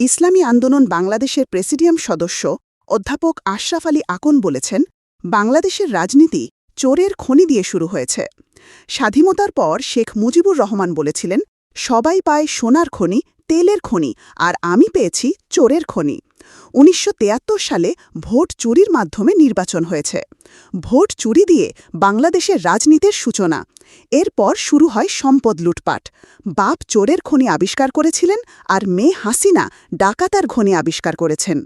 ইসলামী আন্দোলন বাংলাদেশের প্রেসিডিয়াম সদস্য অধ্যাপক আশরাফ আলী আকন বলেছেন, বাংলাদেশের রাজনীতি চোরের খনি দিয়ে শুরু হয়েছে। স্বাধীনতার পর শেখ মুজিবুর রহমান বলেছিলেন সবাই পায় সোনার খনি, তেলের খনি আর আমি পেয়েছি চোরের খনি। উনিশশো সালে ভোট চুরির মাধ্যমে নির্বাচন হয়েছে। ভোট চুরি দিয়ে বাংলাদেশের রাজনীতির সূচনা। এরপর শুরু হয় সম্পদ লুটপাট। বাপ চোরের খনি আবিষ্কার করেছিলেন আর মেয়ে হাসিনা ডাকাতার খনি আবিষ্কার করেছেন।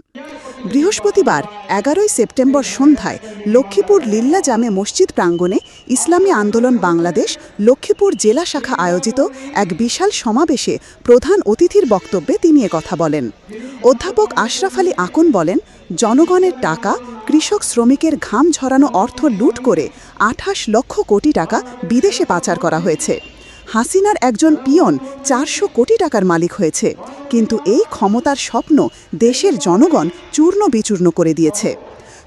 বৃহস্পতিবার, এগারোই সেপ্টেম্বর সন্ধ্যায় লক্ষ্মীপুর লিল্লা জামে মসজিদ প্রাঙ্গণে ইসলামী আন্দোলন বাংলাদেশ লক্ষ্মীপুর জেলা শাখা আয়োজিত এক বিশাল সমাবেশে প্রধান অতিথির বক্তব্যে তিনি কথা বলেন। অধ্যাপক আশরাফ আলী আকন বলেন, জনগণের টাকা, কৃষক শ্রমিকের ঘাম ঝরানো অর্থ লুট করে আঠাশ লক্ষ কোটি টাকা বিদেশে পাচার করা হয়েছে। হাসিনার একজন পিয়ন চারশো কোটি টাকার মালিক হয়েছে। কিন্তু এই ক্ষমতার স্বপ্ন দেশের জনগণ চূর্ণ বিচূর্ণ করে দিয়েছে।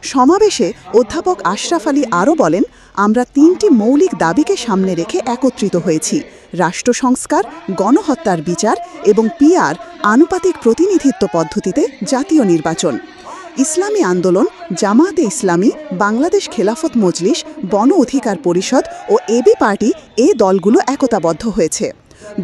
সমাবেশে অধ্যাপক আশরাফ আলী আরও বলেন, আমরা তিনটি মৌলিক দাবিকে সামনে রেখে একত্রিত হয়েছি। রাষ্ট্র সংস্কার, গণহত্যার বিচার এবং পিআর আনুপাতিক প্রতিনিধিত্ব পদ্ধতিতে জাতীয় নির্বাচন। ইসলামী আন্দোলন, জামায়াতে ইসলামী, বাংলাদেশ খেলাফত মজলিস বন অধিকার পরিষদ ও এবি পার্টি এ দলগুলো একতাবদ্ধ হয়েছে।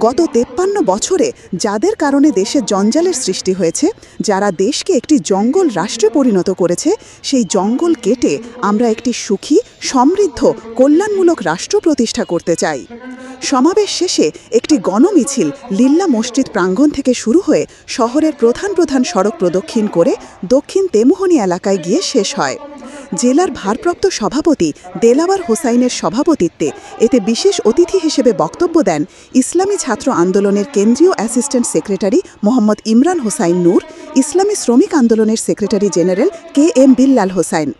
গত তেপ্পান্ন বছরে যাদের কারণে দেশে জঞ্জালের সৃষ্টি হয়েছে, যারা দেশকে একটি জঙ্গল রাষ্ট্রে পরিণত করেছে, সেই জঙ্গল কেটে আমরা একটি সুখী, সমৃদ্ধ, কল্যাণমূলক রাষ্ট্র প্রতিষ্ঠা করতে চাই। সমাবেশ শেষে একটি গণমিছিল লিল্লা মসজিদ প্রাঙ্গণ থেকে শুরু হয়ে শহরের প্রধান প্রধান সড়ক প্রদক্ষিণ করে দক্ষিণ তেমুহনী এলাকায় গিয়ে শেষ হয়। জেলার ভারপ্রাপ্ত সভাপতি দেলাওয়ার হোসাইনের সভাপতিত্বে এতে বিশেষ অতিথি হিসেবে বক্তব্য দেন ইসলামী ছাত্র আন্দোলনের কেন্দ্রীয় অ্যাসিস্ট্যান্ট সেক্রেটারি মোহাম্মদ ইমরান হোসাইন নূর, ইসলামী শ্রমিক আন্দোলনের secretary general K M Billal Hossain.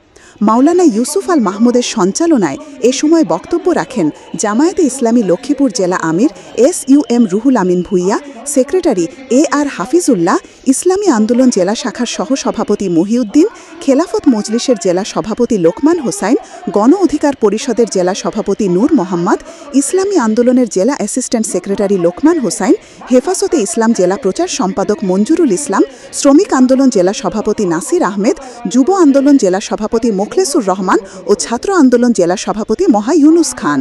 Maulana Yusuf Al মাহমুদের সঞ্চালনায় এ সময় বক্তব্য রাখেন জামায়াতে ইসলামী লক্ষ্মীপুর জেলা আমির S U M Ruhul Amin Bhuiyan secretary A R Hafizullah, Islami Andolan জেলা শাখার সহসভাপতি মহিউদ্দিন, খেলাফত মজলিসের জেলা সভাপতি লোকমান হোসাইন, গণ অধিকার পরিষদের জেলা সভাপতি নূর মোহাম্মদ, ইসলামী আন্দোলনের জেলা অ্যাসিস্ট্যান্ট সেক্রেটারি লোকমান হোসাইন, হেফাজতে ইসলাম জেলা প্রচার সম্পাদক মঞ্জুরুল ইসলাম, শ্রমিক আন্দোলন জেলা সভাপতি নাসির আহমেদ, যুব আন্দোলন জেলা সভাপতি মোখলেসুর রহমান ও ছাত্র আন্দোলন জেলা সভাপতি মহা ইউনুস খান।